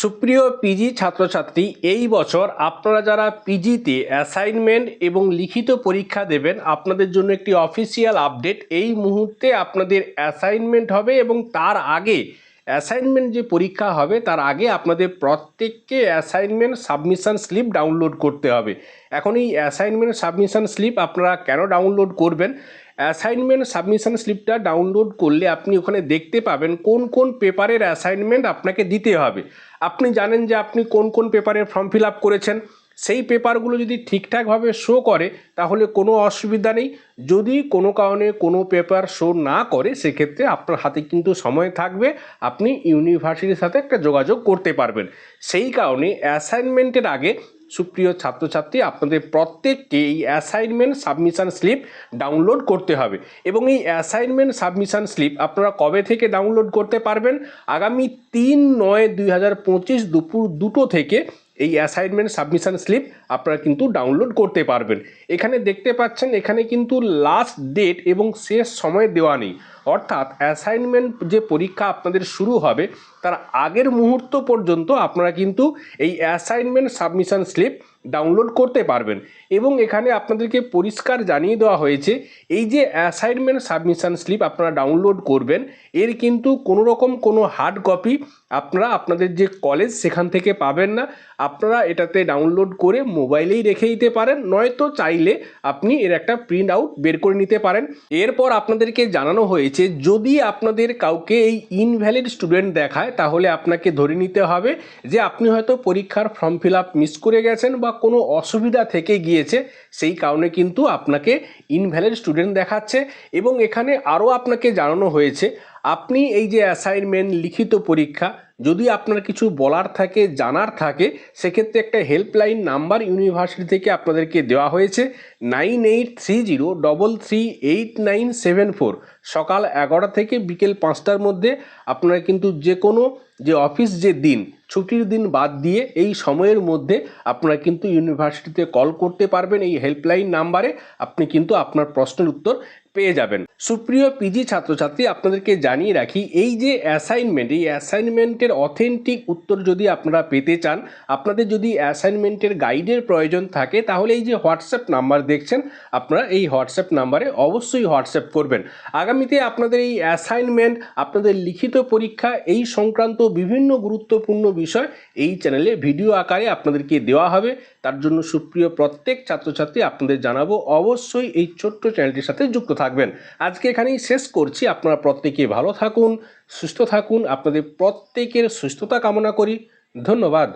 সুপ্রিয় পিজি ছাত্রছাত্রী, এই বছর আপনারা যারা পিজিতে অ্যাসাইনমেন্ট এবং লিখিত পরীক্ষা দেবেন, আপনাদের জন্য একটি অফিসিয়াল আপডেট এই মুহূর্তে আপনাদের অ্যাসাইনমেন্ট হবে এবং তার আগে অ্যাসাইনমেন্ট যে পরীক্ষা হবে, তার আগে আপনাদের প্রত্যেককে অ্যাসাইনমেন্ট সাবমিশন স্লিপ ডাউনলোড করতে হবে। এখন এই অ্যাসাইনমেন্ট সাবমিশন স্লিপ আপনারা কেন ডাউনলোড করবেন? অ্যাসাইনমেন্ট সাবমিশন স্লিপটা ডাউনলোড করলে আপনি ওখানে দেখতে পাবেন কোন কোন পেপারের অ্যাসাইনমেন্ট আপনাকে দিতে হবে। আপনি জানেন যে আপনি কোন কোন পেপারের ফর্ম ফিল আপ করেছেন। সেই পেপারগুলো যদি ঠিকঠাকভাবে শো করে, তাহলে কোনো অসুবিধা নেই। যদি কোনো কারণে কোনো পেপার শো না করে, সেক্ষেত্রে আপনার হাতে কিন্তু সময় থাকবে। আপনি ইউনিভার্সিটির সাথে একটা যোগাযোগ করতে পারবেন। সেই কারণে অ্যাসাইনমেন্টের আগে সুপ্রিয় ছাত্রছাত্রী, আপনাদের প্রত্যেককে এই অ্যাসাইনমেন্ট সাবমিশন স্লিপ ডাউনলোড করতে হবে। এবং এই অ্যাসাইনমেন্ট সাবমিশন স্লিপ আপনারা কবে থেকে ডাউনলোড করতে পারবেন? আগামী তিন নয় দুই দুপুর দুটো থেকে এই অ্যাসাইনমেন্ট সাবমিশন স্লিপ আপনারা কিন্তু ডাউনলোড করতে পারবেন। এখানে দেখতে পাচ্ছেন, এখানে কিন্তু লাস্ট ডেট এবং শেষ সময় দেওয়া নেই। অর্থাৎ অ্যাসাইনমেন্ট যে পরীক্ষা আপনাদের শুরু হবে তার আগের মুহূর্ত পর্যন্ত আপনারা কিন্তু এই অ্যাসাইনমেন্ট সাবমিশন স্লিপ ডাউনলোড করতে পারবেন। এবং এখানে আপনাদেরকে পরিষ্কার জানিয়ে দেওয়া হয়েছে, এই যে অ্যাসাইনমেন্ট সাবমিশন স্লিপ আপনারা ডাউনলোড করবেন, এর কিন্তু কোনো রকম কোনো হার্ড কপি আপনারা আপনাদের যে কলেজ সেখান থেকে পাবেন না। আপনারা এটাতে ডাউনলোড করে মোবাইলেই রেখে দিতে পারেন, নয়তো চাইলে আপনি এর একটা প্রিন্ট আউট বের করে নিতে পারেন। এরপর আপনাদেরকে জানানো হয়েছে, যদি আপনাদের কাউকে এই ইনভ্যালিড স্টুডেন্ট দেখায় তাহলে আপনাকে ধরে নিতে হবে যে আপনি হয়তো পরীক্ষার ফর্ম ফিল আপ মিস করে গেছেন বা কোনো অসুবিধা থেকে গিয়েছে, সেই কারণে কিন্তু আপনাকে ইনভ্যালিড স্টুডেন্ট দেখাচ্ছে এবং এখানে আরও আপনাকে জানানো হয়েছে, আপনি এই যে অ্যাসাইনমেন্ট লিখিত পরীক্ষা যদি আপনার কিছু বলার থাকে, জানার থাকে, সেক্ষেত্রে একটা হেল্পলাইন নাম্বার ইউনিভার্সিটি থেকে আপনাদেরকে দেওয়া হয়েছে nine eight three zero double three eight nine seven four সকাল এগারোটা থেকে বিকেল পাঁচটার মধ্যে আপনারা কিন্তু যে কোনো যে অফিস যে দিন, ছুটির দিন বাদ দিয়ে এই সময়ের মধ্যে আপনারা কিন্তু ইউনিভার্সিটিতে কল করতে পারবেন এই হেল্পলাইন নাম্বারে আপনি কিন্তু আপনার প্রশ্নের উত্তর পেয়ে যাবেন। সুপ্রিয় পিজি ছাত্রছাত্রী, আপনাদেরকে জানিয়ে রাখি, এই যে অ্যাসাইনমেন্ট এই অ্যাসাইনমেন্টের অথেন্টিক উত্তর যদি আপনারা পেতে চান, আপনাদের যদি অ্যাসাইনমেন্টের গাইডের প্রয়োজন থাকে, তাহলে এই যে হোয়াটসঅ্যাপ নাম্বার দেখছেন, আপনারা এই হোয়াটসঅ্যাপ নাম্বারে অবশ্যই হোয়াটসঅ্যাপ করবেন। আগামীতে আপনাদের এই অ্যাসাইনমেন্ট আপনাদের লিখিত পরীক্ষা, এই সংক্রান্ত বিভিন্ন গুরুত্বপূর্ণ বিষয় এই চ্যানেলে ভিডিও আকারে আপনাদেরকে দেওয়া হবে। তার জন্য সুপ্রিয় প্রত্যেক ছাত্রছাত্রী আপনাদের জানাব, অবশ্যই এই ছোট্ট চ্যানেলটির সাথে যুক্ত থাকবেন। আজকে এখানেই শেষ করছি। আপনারা প্রত্যেকে ভালো থাকুন সুস্থ থাকুন আপনাদের প্রত্যেকের সুস্থতা কামনা করি। ধন্যবাদ।